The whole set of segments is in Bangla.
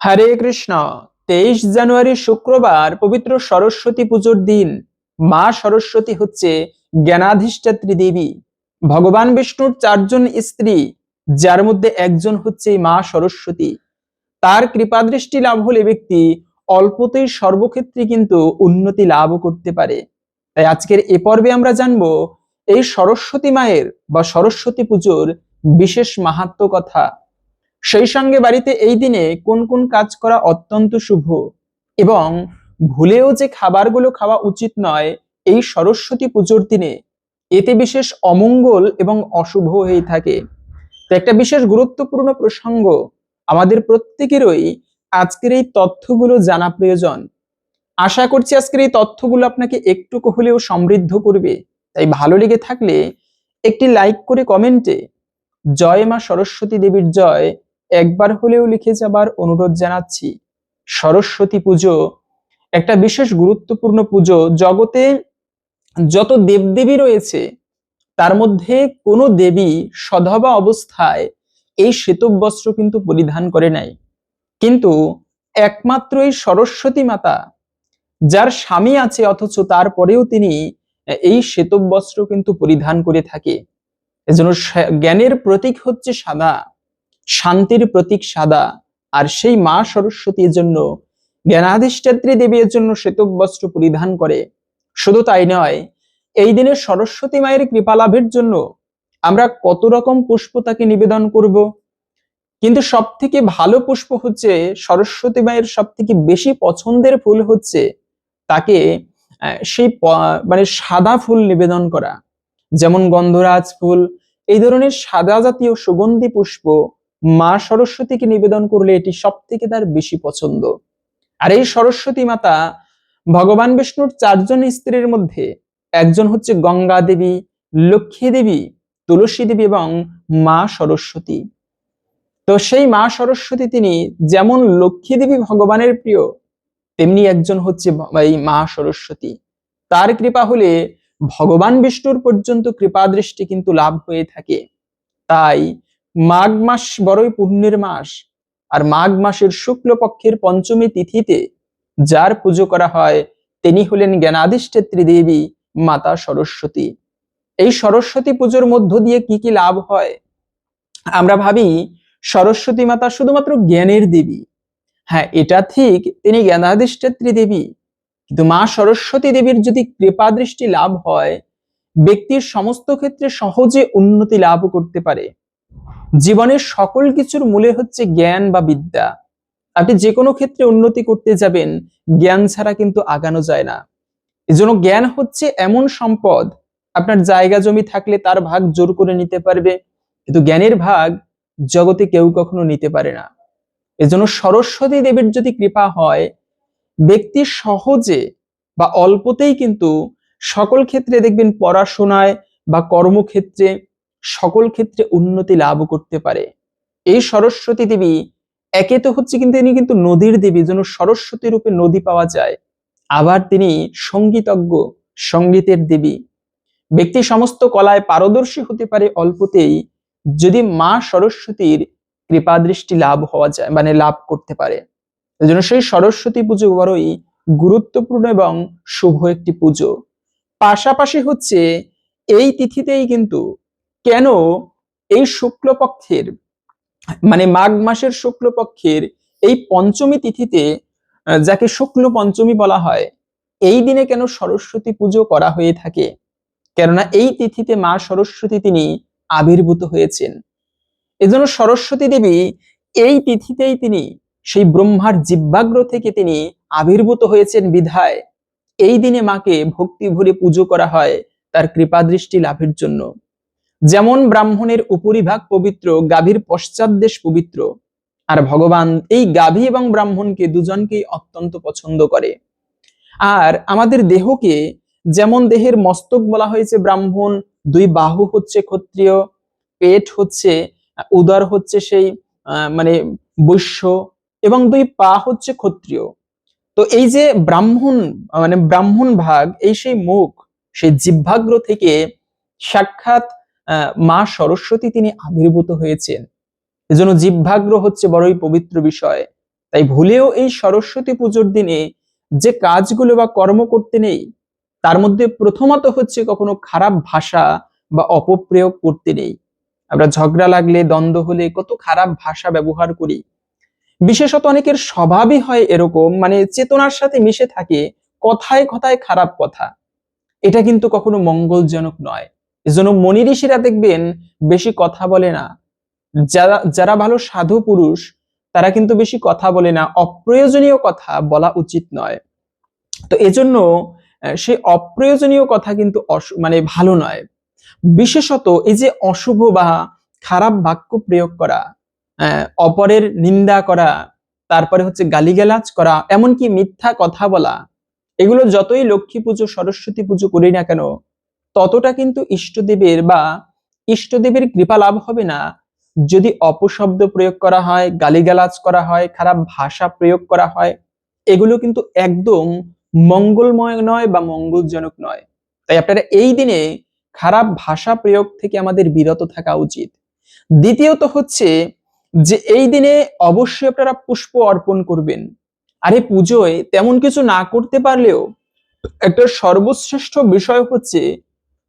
হরে কৃষ্ণ। তেইশ জানুয়ারি শুক্রবার পবিত্র সরস্বতী পুজোর দিন। মা সরস্বতী হচ্ছে জ্ঞানাধিষ্ঠাত্রী দেবী। ভগবান বিষ্ণুর চারজন স্ত্রী, যার মধ্যে একজন হচ্ছে মা সরস্বতী। তার কৃপাদৃষ্টি লাভ হলে ব্যক্তি অল্পতেই সর্বক্ষেত্রে কিন্তু উন্নতি লাভ করতে পারে। তাই আজকের এ পর্বে আমরা জানব এই সরস্বতী মায়ের বা সরস্বতী পুজোর বিশেষ মাহাত্ম কথা। সেই সঙ্গে বাড়িতে এই দিনে কোন কোন কাজ করা অত্যন্ত শুভ এবং ভুলেও যে খাবারগুলো খাওয়া উচিত নয়, এই সরস্বতী পুজোর দিনে এতে বিশেষ অমঙ্গল এবং অশুভ হয়ে থাকে। তো একটা বিশেষ গুরুত্বপূর্ণ প্রসঙ্গ আমাদের প্রত্যেকেরই আজকের এই তথ্যগুলো জানা প্রয়োজন। আশা করছি আজকের এই তথ্যগুলো আপনাকে একটু হলেও সমৃদ্ধ করবে। তাই ভালো লেগে থাকলে একটি লাইক করে কমেন্টে জয় মা সরস্বতী দেবীর জয় একবার হলেও লিখে যাবার অনুরোধ জানাচ্ছি। সরস্বতী পুজো একটা বিশেষ গুরুত্বপূর্ণ পুজো। জগতে যত দেবদেবী রয়েছে, তার মধ্যে কোনো দেবী সধবা অবস্থায় এই শ্বেতব বস্ত্র কিন্তু পরিধান করে নাই। কিন্তু একমাত্র এই সরস্বতী মাতা, যার স্বামী আছে অথচ তারপরেও তিনি এই শ্বেতব বস্ত্র কিন্তু পরিধান করে থাকে। এজন্য জ্ঞানের প্রতীক হচ্ছে সাদা। শান্তির প্রতীক সাদা, আর সেই মা সরস্বতীর জন্য, জ্ঞানাধিষ্ঠাত্রী দেবীর জন্য শ্বেতব বস্ত্র পরিধান করে। শুধু তাই নয়, এই দিনে সরস্বতী মায়ের কৃপা লাভের জন্য আমরা কত রকম পুষ্প তাকে নিবেদন করব। কিন্তু সব থেকে ভালো পুষ্প হচ্ছে, সরস্বতী মায়ের সব থেকে বেশি পছন্দের ফুল হচ্ছে তাকে সেই মানে সাদা ফুল নিবেদন করা। যেমন গন্ধরাজ ফুল, এই ধরনের সাদা জাতীয় সুগন্ধি পুষ্প মা সরস্বতীকে নিবেদন করলে এটি সব থেকে তার বেশি পছন্দ। আর এই সরস্বতী মাতা ভগবান বিষ্ণুর চারজন স্ত্রীর মধ্যে একজন হচ্ছে গঙ্গা দেবী, লক্ষ্মী দেবী, তুলসী দেবী এবং মা সরস্বতী। তো সেই মা সরস্বতী তিনি যেমন লক্ষ্মী দেবী ভগবানের প্রিয়, তেমনি একজন হচ্ছে এই মা সরস্বতী। তার কৃপা হলে ভগবান বিষ্ণুর পর্যন্ত কৃপা দৃষ্টি কিন্তু লাভ হয়ে থাকে। তাই মাঘ মাস বড়ই পুণ্যের মাস, আর মাঘ মাসের শুক্ল পক্ষের পঞ্চমী তিথিতে যার পুজো করা হয়, তিনি হলেন জ্ঞানাধিষ্ঠাত্রী দেবী মাতা সরস্বতী। এই সরস্বতী পুজোর মধ্য দিয়ে কি কি লাভ হয়? আমরা ভাবি, সরস্বতী মাতা শুধুমাত্র জ্ঞানের দেবী। হ্যাঁ এটা ঠিক, তিনি জ্ঞানাধিষ্ঠাত্রী দেবী। কিন্তু মা সরস্বতী দেবীর যদি কৃপা দৃষ্টি লাভ হয়, ব্যক্তির সমস্ত ক্ষেত্রে সহজে উন্নতি লাভ করতে পারে। জীবনের সকল কিছুর মূলে হচ্ছে জ্ঞান বা বিদ্যা। আপনি যে কোনো ক্ষেত্রে উন্নতি করতে যাবেন, জ্ঞান ছাড়া কিন্তু আগানো যায় না। এজন্য জ্ঞান হচ্ছে এমন সম্পদ, আপনার জায়গা জমি থাকলে তার ভাগ জোর করে নিতে পারবে, কিন্তু জ্ঞানের ভাগ জগতে কেউ কখনো নিতে পারে না। এজন্য সরস্বতী দেবীর যদি কৃপা হয়, ব্যক্তি সহজে বা অল্পতেই কিন্তু সকল ক্ষেত্রে দেখবেন পড়াশোনায় বা কর্মক্ষেত্রে সকল ক্ষেত্রে উন্নতি লাভ করতে পারে। এই সরস্বতী দেবী একে তো হচ্ছে কিন্তু তিনি কিন্তু নদীর দেবী, যেন সরস্বতী রূপে নদী পাওয়া যায়। আবার তিনি সঙ্গীতজ্ঞ, সঙ্গীতের দেবী। ব্যক্তি সমস্ত কলায় পারদর্শী হতে পারে অল্পতেই, যদি মা সরস্বতীর কৃপা দৃষ্টি লাভ হওয়া যায় মানে লাভ করতে পারে। জন্য সেই সরস্বতী পুজো বড়ই গুরুত্বপূর্ণ এবং শুভ একটি পুজো। পাশাপাশি হচ্ছে, এই তিথিতেই কিন্তু কেন এই শুক্লপক্ষের মানে মাঘ মাসের শুক্লপক্ষের এই পঞ্চমী তিথিতে যাকে শুক্ল পঞ্চমী বলা হয়, এই দিনে কেন সরস্বতী পুজো করা হয়ে থাকে? কেননা এই তিথিতে মা সরস্বতী তিনি আবির্ভূত হয়েছেন। এজন্য সরস্বতী দেবী এই তিথিতেই তিনি সেই ব্রহ্মার জিব্বাগ্র থেকে তিনি আবির্ভূত হয়েছেন বিধায়। এই দিনে মাকে ভক্তি ভরে পুজো করা হয় তার কৃপা দৃষ্টি লাভের জন্য। যেমন ব্রাহ্মণের উপরিভাগ পবিত্র, গাভীর পশ্চাৎ দেশ পবিত্র। আর ভগবান এই গাভী এবং ব্রাহ্মণকে দুজনকেই অত্যন্ত পছন্দ করে। আর আমাদের দেহকে যেমন দেহের মস্তক বলা হয়েছে ব্রাহ্মণ, দুই বাহু হচ্ছে ক্ষত্রিয়, পেট হচ্ছে, উদর হচ্ছে সেই মানে বৈশ্য, এবং দুই পা হচ্ছে ক্ষত্রিয়। তো এই যে ব্রাহ্মণ মানে ব্রাহ্মণ ভাগ, এই সেই মুখ, সেই জিহ্বাগ্র থেকে সাক্ষাৎ মা সরস্বতী তিনি আবির্ভূত হয়েছেন। এজন্য জিহ্বাগ্র হচ্ছে বড়ই পবিত্র বিষয়। তাই ভুলেও এই সরস্বতী পুজোর দিনে যে কাজগুলো বা কর্ম করতে নেই, তার মধ্যে প্রথমত হচ্ছে কখনো খারাপ ভাষা বা অপপ্রয়োগ করতে নেই। আমরা ঝগড়া লাগলে, দ্বন্দ্ব হলে কত খারাপ ভাষা ব্যবহার করি। বিশেষত অনেকের স্বভাবই হয় এরকম মানে চেতনার সাথে মিশে থাকে কথায় কথায় খারাপ কথা। এটা কিন্তু কখনো মঙ্গলজনক নয়। এজন্য মনি ঋষিরা দেখবেন বেশি কথা বলে না। যারা যারা ভালো সাধু পুরুষ, তারা কিন্তু বেশি কথা বলে না। অপ্রয়োজনীয় কথা বলা উচিত নয়। তো এজন্য সে অপ্রয়োজনীয় কথা কিন্তু মানে ভালো নয়। বিশেষত এই যে অশুভ বা খারাপ বাক্য প্রয়োগ করা অপরের নিন্দা করা, তারপরে হচ্ছে গালিগালাজ করা, এমনকি মিথ্যা কথা বলা, এগুলো যতই লক্ষ্মী পুজো, সরস্বতী পুজো করি না কেন ততটা কিন্তু ইষ্টদেবের বা ইষ্টদেবের কৃপা লাভ হবে না। যদি অপশব্দ প্রয়োগ করা হয়, গালিগালাজ করা হয়, খারাপ ভাষা প্রয়োগ করা হয়, এগুলো কিন্তু একদম মঙ্গলময় নয় বা মঙ্গলজনক নয়। তাই আপনারা এই দিনে খারাপ ভাষা প্রয়োগ থেকে আমাদের বিরত থাকা উচিত। দ্বিতীয়ত হচ্ছে যে এই দিনে অবশ্যই আপনারা পুষ্প অর্পণ করবেন। আরে পুজোয় তেমন কিছু না করতে পারলেও একটা সর্বশ্রেষ্ঠ বিষয় হচ্ছে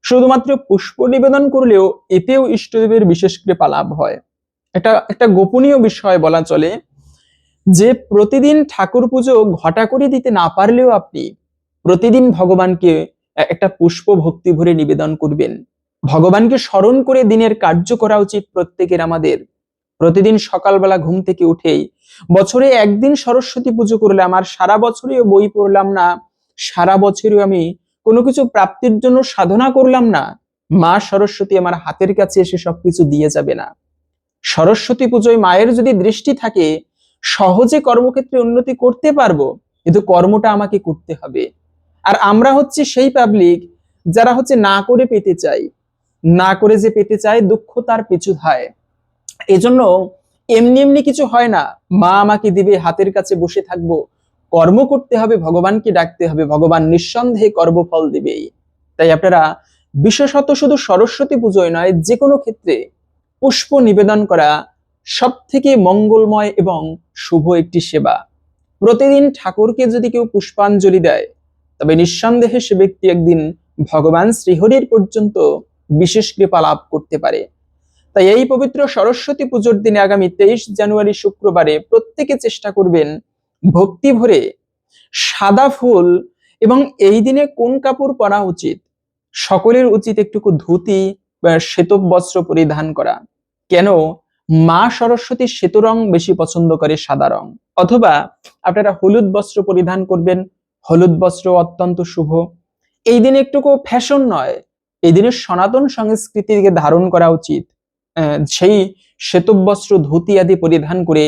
শুধুমাত্র পুষ্প নিবেদন করলেও এতেও ইষ্টদেবের বিশেষ কৃপা লাভ হয়। এটা একটা গোপনীয় বিষয় বলা চলে যে প্রতিদিন ঠাকুর পুজো ঘটা করে দিতে না পারলেও আপনি প্রতিদিন ভগবানকে একটা পুষ্প ভক্তি ভরে নিবেদন করবেন। ভগবানকে স্মরণ করে দিনের কার্য করা উচিত প্রত্যেকের আমাদের। প্রতিদিন সকালবেলা ঘুম থেকে উঠেই বছরে একদিন সরস্বতী পুজো করলাম আর সারা বছরেও বই পড়লাম না, সারা বছরেও আমি কোনো কিছু প্রাপ্তির জন্য সাধনা করলাম না, মা সরস্বতী আমার হাতের কাছে এসে সবকিছু দিয়ে যাবে না। সরস্বতী পুজোয় মায়ের যদি দৃষ্টি থাকে, সহজে কর্মক্ষেত্রে উন্নতি করতে পারব, কিন্তু কর্মটা আমাকে করতে হবে। আর আমরা হচ্ছে সেই পাবলিক যারা হচ্ছে না করে পেতে চাই না করে যে পেতে চায়, দুঃখ তার পিছু ধায়। এজন্য এমনি এমনি কিছু হয় না। মা আমাকে দিবে, হাতের কাছে বসে থাকব কর্ম করতে হবে, ভগবানকে ডাকতে হবে, ভগবান নিঃসন্দেহে কর্মফল দিবেই। তাই আপনারা বিশেষত শুধু সরস্বতী পুজোয় নয় যে কোনো ক্ষেত্রে পুষ্প নিবেদন করা সব থেকে মঙ্গলময় এবং শুভ একটি সেবা। প্রতিদিন ঠাকুরকে যদি কেউ পুষ্পাঞ্জলি দেয়, তবে নিঃসন্দেহে সে ব্যক্তি একদিন ভগবান শ্রীহরির পর্যন্ত বিশেষ কৃপা লাভ করতে পারে। তাই এই পবিত্র সরস্বতী পুজোর দিনে আগামী তেইশ জানুয়ারি শুক্রবারে প্রত্যেকে চেষ্টা করবেন ভক্তি ভরে সাদা ফুল এবং এই দিনে কোন কাপড় পরা উচিত? সকলের উচিত একটুকু ধুতি বা শ্বেত বস্ত্র পরিধান করা। কেন? মা সরস্বতী শ্বেত রং বেশি পছন্দ করে সাদা রং। অথবা আপনারা হলুদ বস্ত্র পরিধান করবেন। হলুদ বস্ত্র অত্যন্ত শুভ। এই দিনে একটুকু ফ্যাশন নয়। এই দিনে সনাতন সংস্কৃতিকে ধারণ করা উচিত। সেই শ্বেতবস্ত্র ধুতি আদি পরিধান করে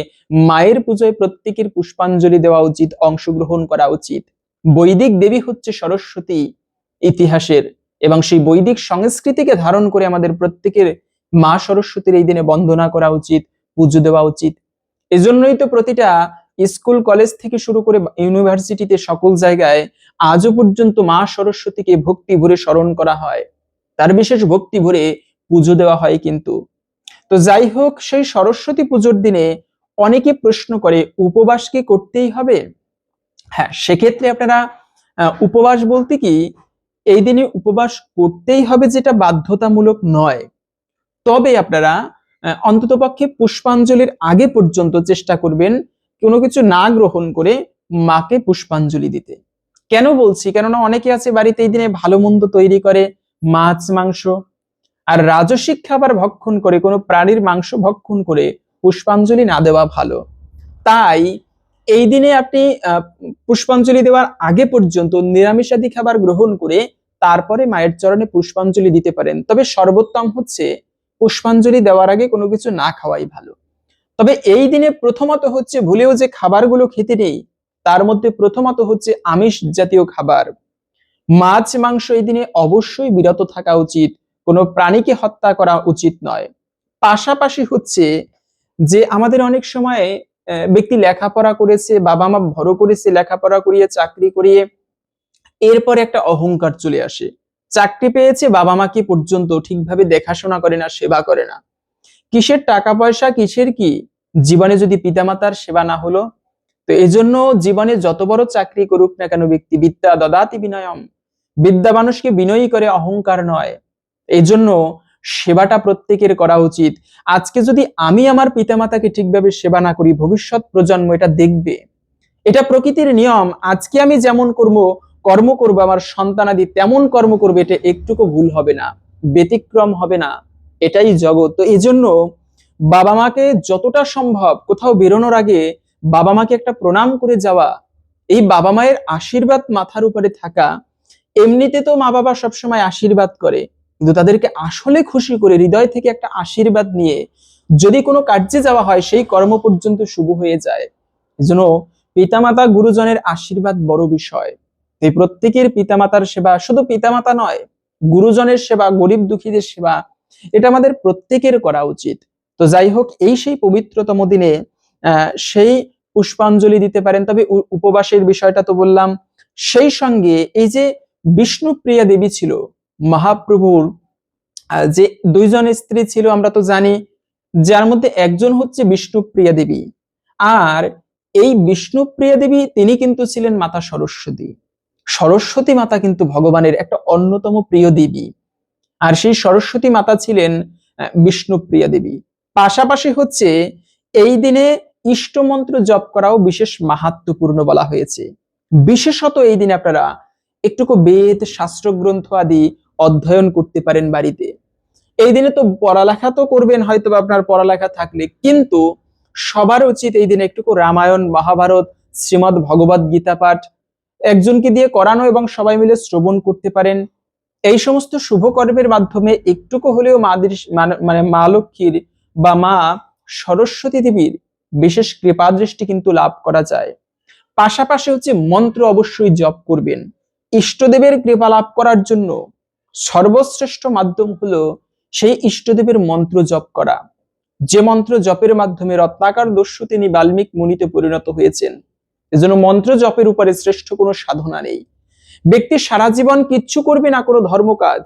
মায়ের পুজোয় প্রত্যেকের পুষ্পাঞ্জলি দেওয়া উচিত, অংশগ্রহণ করা উচিত। বৈদিক দেবী হচ্ছে সরস্বতী ইতিহাসের এবং সেই বৈদিক সংস্কৃতিকে ধারণ করে আমাদের প্রত্যেকের মা সরস্বতীর এই দিনে বন্দনা করা উচিত, পুজো দেওয়া উচিত। এজন্যই তো প্রতিটা স্কুল, কলেজ থেকে শুরু করে ইউনিভার্সিটিতে সকল জায়গায় আজও পর্যন্ত মা সরস্বতীকে ভক্তি ভরে স্মরণ করা হয়। তার বিশেষ ভক্তি ভরে পুজো দেওয়া হয় কিন্তু। তো যাই হোক, সেই সরস্বতী পুজোর দিনে অনেকে প্রশ্ন করে, উপবাস কি করতেই হবে? হ্যাঁ সেক্ষেত্রে আপনারা উপবাস বলতে কি, এই দিনে উপবাস করতেই হবে যেটা বাধ্যতামূলক নয়। তবে আপনারা অন্ততপক্ষে পুষ্পাঞ্জলির আগে পর্যন্ত চেষ্টা করবেন কোনো কিছু না গ্রহণ করে মাকে পুষ্পাঞ্জলি দিতে। কেন বলছি? কেননা অনেকে আছে বাড়িতে এই দিনে ভালো মন্দ তৈরি করে, মাছ, মাংস আর রাজসিক খাবার ভক্ষণ করে, কোনো প্রাণীর মাংস ভক্ষণ করে পুষ্পাঞ্জলি না দেওয়া ভালো। তাই এই দিনে আপনি পুষ্পাঞ্জলি দেওয়ার আগে পর্যন্ত নিরামিষাদি খাবার গ্রহণ করে তারপরে মায়ের চরণে পুষ্পাঞ্জলি দিতে পারেন। তবে সর্বোত্তম হচ্ছে পুষ্পাঞ্জলি দেওয়ার আগে কোনো কিছু না খাওয়াই ভালো। তবে এই দিনে প্রথমত হচ্ছে ভুলেও যে খাবারগুলো খেতে নেই, তার মধ্যে প্রথমত হচ্ছে আমিষ জাতীয় খাবার। মাছ, মাংস এই দিনে অবশ্যই বিরত থাকা উচিত। কোনো প্রাণীকে হত্যা করা উচিত নয়। পাশাপাশি হচ্ছে যে আমাদের অনেক সময় ব্যক্তি লেখাপড়া করেছে বাবা মা বড় করেছে, লেখাপড়া করিয়ে, চাকরি করিয়ে, এরপরে একটা অহংকার চলে আসে। চাকরি পেয়েছে বাবা মাকে পর্যন্ত ঠিকভাবে দেখাশোনা করে না, সেবা করে না? কিসের টাকা পয়সা কিসের কি? জীবনে যদি পিতামাতার সেবা না হলো, তো এজন্য জীবনে যত বড় চাকরি করুক না কেন, ব্যক্তি বিদ্যা, দদাতি বিনয়ম। বিদ্যা মানুষকে বিনয়ী করে, অহংকার নয়। এই জন্য সেবাটা প্রত্যেকের করা উচিত। আজকে যদি আমি আমার পিতামাতাকে ঠিকভাবে সেবা না করি, ভবিষ্যৎ প্রজন্ম এটা দেখবে। এটা প্রকৃতির নিয়ম। আজকে আমি যেমন কর্ম কর্ম করব, আমার সন্তানাদি তেমন কর্ম করবে, এটা একটুকু ভুল হবে না, ব্যতিক্রম হবে না, এটাই জগৎ। তো এই জন্য বাবা মাকে যতটা সম্ভব কোথাও বেরোনোর আগে বাবা মাকে একটা প্রণাম করে যাওয়া, এই বাবা মায়ের আশীর্বাদ মাথার উপরে থাকা, এমনিতে তো মা বাবা সবসময় আশীর্বাদ করে। কিন্তু তাদেরকে আসলে খুশি করে, হৃদয় থেকে একটা আশীর্বাদ নিয়ে যদি কোনো কার্যে যাওয়া হয়, সেই কর্ম পর্যন্ত শুভ হয়ে যায়। এজন্য পিতামাতা গুরুজনের আশীর্বাদ বড় বিষয়। এই প্রত্যেকের পিতামাতার সেবা শুধু পিতামাতা নয়, গুরুজনের সেবা, গরিব দুঃখীদের সেবা, এটা আমাদের প্রত্যেকের করা উচিত। তো যাই হোক, এই সেই পবিত্রতম দিনে সেই পুষ্পাঞ্জলি দিতে পারেন। তবে উপবাসের বিষয়টা তো বললাম। সেই সঙ্গে এই যে বিষ্ণুপ্রিয়া দেবী ছিল মহাপ্রভুর যে দুইজন স্ত্রী ছিল, আমরা তো জানি, যার মধ্যে একজন হচ্ছে বিষ্ণুপ্রিয়া দেবী। আর এই বিষ্ণুপ্রিয়া দেবী, তিনি কিন্তু ছিলেন মাতা সরস্বতী। সরস্বতী মাতা কিন্তু ভগবানের একটা অন্যতম প্রিয় দেবী। আর সেই সরস্বতী মাতা ছিলেন বিষ্ণুপ্রিয়া দেবী। পাশাপাশি হচ্ছে, এই দিনে ইষ্টমন্ত্র জপ করাও বিশেষ মাহাত্মপূর্ণ বলা হয়েছে। বিশেষত এই দিনে আপনারা একটুকু বেদ শাস্ত্র গ্রন্থ আদি অধ্যয়ন করতে পারেন বাড়িতে। এই দিনে তো পড়ালেখা তো করবেন হয়তো আপনার পড়ালেখা থাকলে। কিন্তু সবার উচিত এই দিনে একটুকু রামায়ণ, মহাভারত, শ্রীমদ ভগবত গীতা পাঠ একজনকে দিয়ে করানো এবং সবাই মিলে শ্রবণ করতে পারেন। এই সমস্ত শুভ কর্মের মাধ্যমে একটুকু হলেও মা দৃশ- মানে মানে মা লক্ষ্মীর বা মা সরস্বতী দেবীর বিশেষ কৃপা দৃষ্টি কিন্তু লাভ করা যায়। পাশাপাশি হচ্ছে মন্ত্র অবশ্যই জপ করবেন। ইষ্টদেবের কৃপা লাভ করার জন্য সর্বশ্রেষ্ঠ মাধ্যম হলো সেই ইষ্টদেবের মন্ত্র জপ করা। যে মন্ত্র জপের মাধ্যমে রত্নাকার দস্যু তিনি বাল্মীক মুনিতে পরিণত হয়েছেন। এজন্য মন্ত্র জপের উপরে শ্রেষ্ঠ কোনো সাধনা নেই। ব্যক্তি সারা জীবন কিচ্ছু করবে না কোনো ধর্মকাজ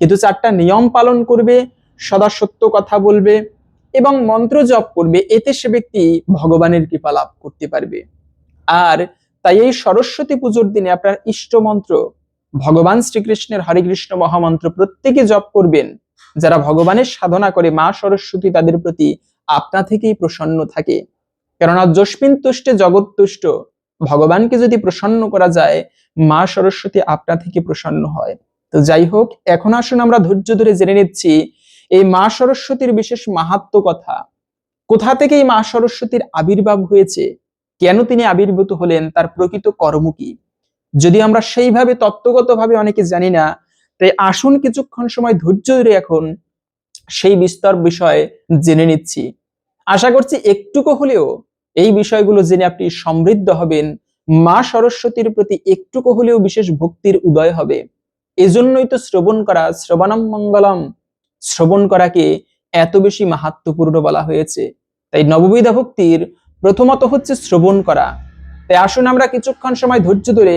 কিন্তু চারটা নিয়ম পালন করবে, সদা সত্য কথা বলবে এবং মন্ত্র জপ করবে, এতে সে ব্যক্তি ভগবানের কৃপা লাভ করতে পারবে। আর তাই এই সরস্বতী পুজোর দিনে আপনার ইষ্ট মন্ত্র ভগবান শ্রীকৃষ্ণের হরে কৃষ্ণ মহামন্ত্র প্রত্যেকে জপ করবেন। যারা ভগবানের সাধনা করে মা সরস্বতী তাদের প্রতি আপনা থেকেই প্রসন্ন থাকে। কেননা যস্মিন তুষ্টে জগৎ তুষ্ট। ভগবানকে যদি প্রসন্ন করা যায়, মা সরস্বতী আপনা থেকে প্রসন্ন হয়। তো যাই হোক, এখন আসুন আমরা ধৈর্য ধরে জেনে নিচ্ছি এই মা সরস্বতীর বিশেষ মাহাত্ম কথা। কোথা থেকে এই মা সরস্বতীর আবির্ভাব হয়েছে? কেন তিনি আবির্ভূত হলেন? তার প্রকৃত কর্ম কি? যদি আমরা সেইভাবে তত্ত্বগতভাবে অনেকে জানি না, তাই আসুন কিছুক্ষণ সময় ধৈর্য ধরে এখন সেই বিস্তর বিষয়ে জেনে নিচ্ছি। আশা করছি একটুকু হলেও এই বিষয়গুলো জেনে আপনি সমৃদ্ধ হবেন, মা সরস্বতীর প্রতি একটুকু হলেও বিশেষ ভক্তির উদয় হবে। এজন্যই তো শ্রবণ করা, শ্রবণম মঙ্গলম, শ্রবণ করাকে এত বেশি মাহাত্মপূর্ণ বলা হয়েছে। তাই নববিধা ভক্তির প্রথমত হচ্ছে শ্রবণ করা। তাই আসুন আমরা কিছুক্ষণ সময় ধৈর্য ধরে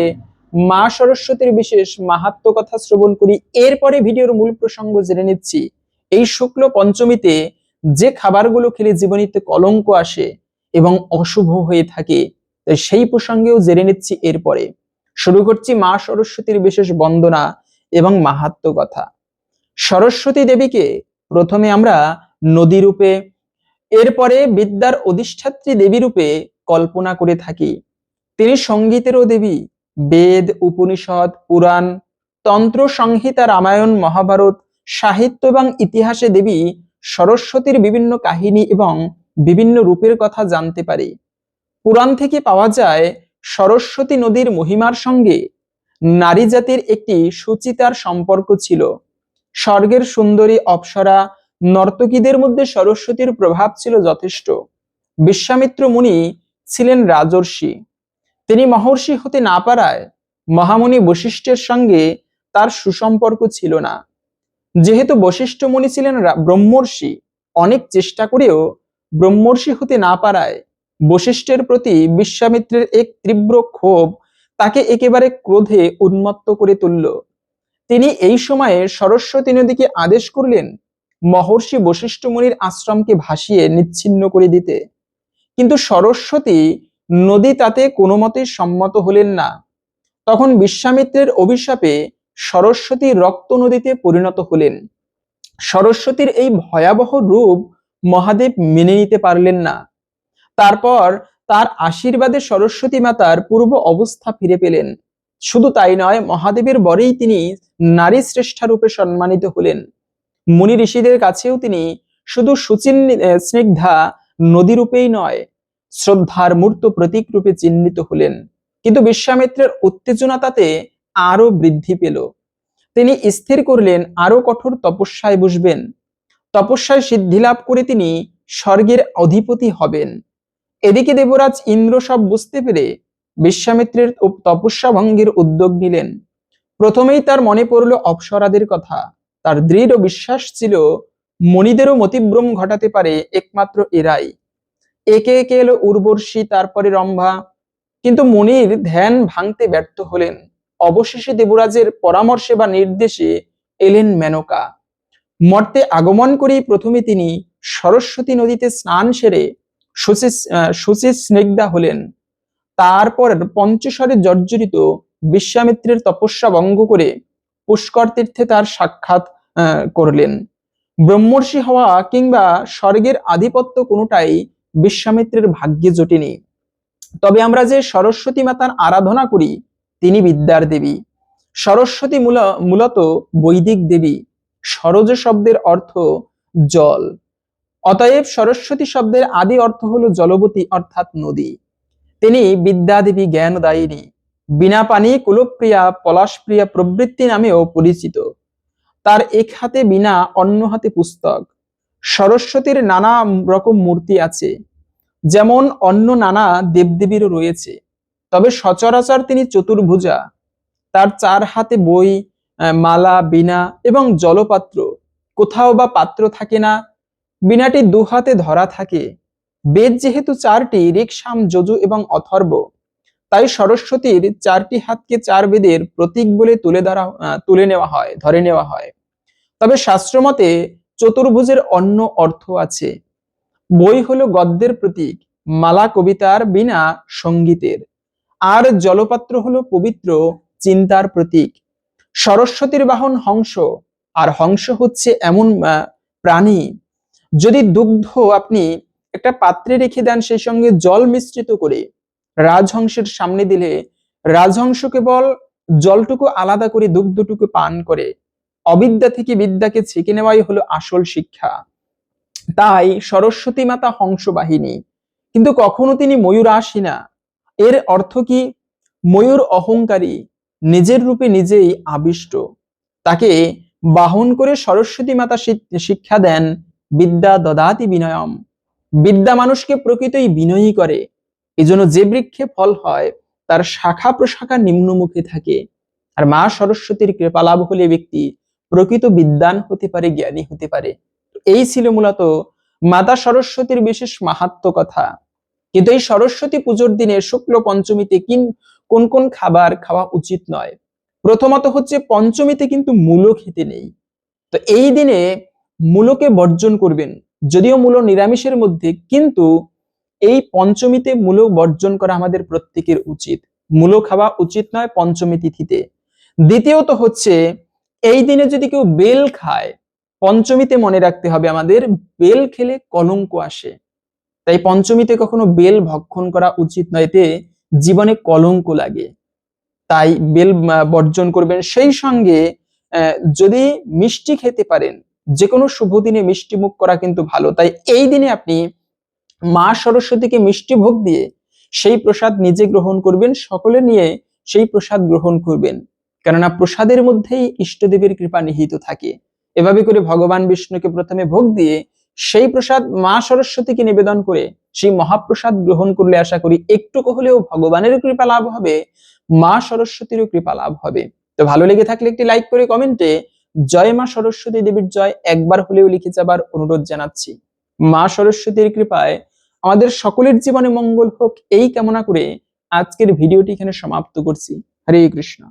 মা সরস্বতীর বিশেষ মাহাত্ম কথা শ্রবণ করি। এরপরে ভিডিওর মূল প্রসঙ্গ জেনে নিচ্ছি। এই শুক্ল পঞ্চমীতে যে খাবারগুলো খেলে জীবনীতে কলঙ্ক আসে এবং অশুভ হয়ে থাকে, তাই সেই প্রসঙ্গেও জেনে নিচ্ছি এরপরে। শুরু করছি মা সরস্বতীর বিশেষ বন্দনা এবং মাহাত্ম কথা সরস্বতী দেবীকে প্রথমে আমরা নদী রূপে, এরপরে বিদ্যার অধিষ্ঠাত্রী দেবী রূপে কল্পনা করে থাকি। তিনি সঙ্গীতেরও দেবী বেদ, উপনিষদ, পুরাণ, তন্ত্র, সংহিতা, রামায়ণ, মহাভারত, সাহিত্য এবং ইতিহাসে দেবী সরস্বতীর বিভিন্ন কাহিনী এবং বিভিন্ন রূপের কথা জানতে পারি। পুরাণ থেকে পাওয়া যায় সরস্বতী নদীর মহিমার সঙ্গে নারী জাতির একটি সুচিতার সম্পর্ক ছিল। স্বর্গের সুন্দরী অপ্সরা নর্তকীদের মধ্যে সরস্বতীর প্রভাব ছিল যথেষ্ট। বিশ্বামিত্র মুনি ছিলেন রাজর্ষি। তিনি মহর্ষি হতে না পারায় মহামুনি বশিষ্ঠের সঙ্গে তার সুসম্পর্ক ছিল না। যেহেতু বশিষ্ঠ মুনি ছিলেন ব্রহ্মর্ষি, অনেক চেষ্টা করেও ব্রহ্মর্ষি হতে না পারায় বশিষ্ঠের প্রতি বিশ্বামিত্রের এক তীব্র ক্ষোভ তাকে একেবারে ক্রোধে উন্মত্ত করে তুলল। তিনি এই সময়ে সরস্বতী নদীকে আদেশ করলেন মহর্ষি বশিষ্ঠ মুনির আশ্রমকে ভাসিয়ে নিচ্ছিন্ন করে দিতে। কিন্তু সরস্বতী নদী তাতে কোনো মতে সম্মত হলেন না। তখন বিশ্বামিত্রের অভিশাপে সরস্বতী রক্ত নদীতে পরিণত হলেন। সরস্বতীর এই ভয়াবহ রূপ মহাদেব মেনে নিতে পারলেন না। তারপর তার আশীর্বাদে সরস্বতী মাতার পূর্ব অবস্থা ফিরে পেলেন। শুধু তাই নয়, মহাদেবের বরেই তিনি নারী শ্রেষ্ঠা রূপে সম্মানিত হলেন। মুনি ঋষিদের কাছেও তিনি শুধু সুচিন স্নিগ্ধা নদী রূপেই নয় শ্রদ্ধার মূর্ত প্রতীক রূপে চিহ্নিত হলেন। কিন্তু বিশ্বামিত্রের উত্তেজনা তাতে আরও বৃদ্ধি পেল। তিনি স্থির করলেন আরও কঠোর তপস্যায় বসবেন। তপস্যায় সিদ্ধি লাভ করে তিনি স্বর্গের অধিপতি হবেন। এদিকে দেবরাজ ইন্দ্র সব বুঝতে পেরে বিশ্বামিত্রের তপস্যা ভঙ্গের উদ্যোগ নিলেন। প্রথমেই তার মনে পড়ল অপসরাদের কথা। তার দৃঢ় বিশ্বাস ছিল, মণিদেরও মতিভ্রম ঘটাতে পারে একমাত্র এরাই। একে একে এলো উর্বর্ষী তারপরে রম্ভা। কিন্তু মনির ধ্যান ভাঙতে ব্যর্থ হলেন। অবশেষে দেবরাজের পরামর্শে বা নির্দেশে এলেন মেনকা। মর্তে আগমন করেই প্রথমে তিনি সরস্বতী নদীতে স্নান সেরে সুচি স্নিগ্ধা হলেন। তারপর পঞ্চস্বরে জর্জরিত বিশ্বামিত্রের তপস্যা ভঙ্গ করে পুষ্কর তীর্থে তার সাক্ষাৎ করলেন। ব্রহ্মর্ষি হওয়া কিংবা স্বর্গের আধিপত্য কোনোটাই বিশ্বামিত্রের ভাগ্যে জোটেনি তবে আমরা যে সরস্বতী মাতার আরাধনা করি, তিনি বিদ্যার দেবী। সরস্বতী মূলত বৈদিক দেবী। সরজ শব্দের অর্থ জল। অতএব সরস্বতী শব্দের আদি অর্থ হল জলবতী, অর্থাৎ নদী। তিনি বিদ্যাদেবী জ্ঞানদায়িনী। বিনা পানি কুলপ্রিয়া, পলাশপ্রিয়া প্রবৃত্তি নামেও পরিচিত। তার এক হাতে বিনা, অন্য হাতে পুস্তক। সরস্বতীর নানা রকম মূর্তি আছে। যেমন অন্য নানা দেবদেবীরও রয়েছে, তবে সচরাচর তিনি চতুর্ভুজা। তার চার হাতে বই মালা বিনা এবং জলপাত্র কোথাও বা পাত্র থাকে না বিনাটি দু হাতে ধরা থাকে। বেদ যেহেতু চারটি রিকসাম যজু এবং অথর্ব, তাই সরস্বতীর চারটি হাতকে চার বেদের প্রতীক বলে তুলে ধরা তুলে নেওয়া হয়, ধরে নেওয়া হয়। তবে শাস্ত্রমতে চতুর্ভুজের অন্য অর্থ আছে। বই হলো গদ্যের প্রতীক, মালা কবিতার বিনা সঙ্গীতের। আর জলপাত্র হলো পবিত্র, চিন্তার প্রতীক। সরস্বতীর বাহন হংস, আর হংস হচ্ছে এমন প্রাণী। যদি দুগ্ধ আপনি একটা পাত্রে রেখে দেন সেই সঙ্গে জল মিশ্রিত করে, রাজহংসের সামনে দিলে রাজহংস কেবল জলটুকু আলাদা করে দুগ্ধটুকু পান করে। অবিদ্যা থেকে বিদ্যাকে ছেঁকে নেওয়াই হলো আসল শিক্ষা। তাই সরস্বতী মাতা হংস বাহিনী কিন্তু কখনো তিনি ময়ূর আসি না। এর অর্থ কি? ময়ূর অহংকারী, নিজের রূপে নিজেই আবিষ্ট। তাকে বাহন করে সরস্বতী মাতা শিক্ষা দেন বিদ্যা দদাতি বিনয়ম। বিদ্যা মানুষকে প্রকৃতই বিনয়ী করে। এজন্য যে বৃক্ষে ফল হয়, তার শাখা প্রশাখা নিম্নমুখে থাকে। আর মা সরস্বতীর কৃপালাভ হলে ব্যক্তি প্রকৃত বিদ্যান হতে পারে, জ্ঞানী হতে পারে। এই ছিল মূলত মাতা সরস্বতীর বিশেষ মাহাত্ম কথা। কিন্তু এই সরস্বতী পুজোর দিনে শুক্ল পঞ্চমীতে কিন, কোন কোন খাবার খাওয়া উচিত নয়? প্রথমত হচ্ছে পঞ্চমীতে কিন্তু মূলো খেতে নেই। তো এই দিনে মূলকে বর্জন করবেন, যদিও মূল নিরামিষের মধ্যে, কিন্তু এই পঞ্চমীতে মূল বর্জন করা আমাদের প্রত্যেকের উচিত। মূল খাওয়া উচিত নয় পঞ্চমী তিথিতে। দ্বিতীয়ত হচ্ছে, এই দিনে যদি কেউ বেল খায় পঞ্চমীতে মনে রাখতে হবে, আমাদের বেল খেলে কলঙ্ক আসে। তাই পঞ্চমীতে কখনো বেল ভক্ষণ করা উচিত নয়, এতে জীবনে কলঙ্ক লাগে। তাই বেল বর্জন করবেন। সেই সঙ্গে যদি মিষ্টি খেতে পারেন যে কোনো শুভ দিনে মিষ্টি মুখ করা কিন্তু ভালো। তাই এই দিনে আপনি মা সরস্বতীকে মিষ্টি ভোগ দিয়ে সেই প্রসাদ নিজে গ্রহণ করবেন, সকলে নিয়ে সেই প্রসাদ গ্রহণ করবেন। কেননা প্রসাদের মধ্যেই ইষ্টদেবের কৃপা নিহিত থাকে। এভাবে করে ভগবান বিষ্ণুকে প্রথমে ভোগ দিয়ে সেই প্রসাদ মা সরস্বতীকে নিবেদন করে সেই মহাপ্রসাদ গ্রহণ করলে আশা করি একটুকু হলেও ভগবানের কৃপা লাভ হবে, মা সরস্বতীরও কৃপা লাভ হবে। তো ভালো লেগে থাকলে একটি লাইক করে কমেন্টে জয় মা সরস্বতী দেবীর জয় একবার হলেও লিখে যাবার অনুরোধ জানাচ্ছি। মা সরস্বতীর কৃপায় আমাদের সকলের জীবনে মঙ্গল হোক, এই কামনা করে আজকের ভিডিওটি এখানে সমাপ্ত করছি। হরে কৃষ্ণ।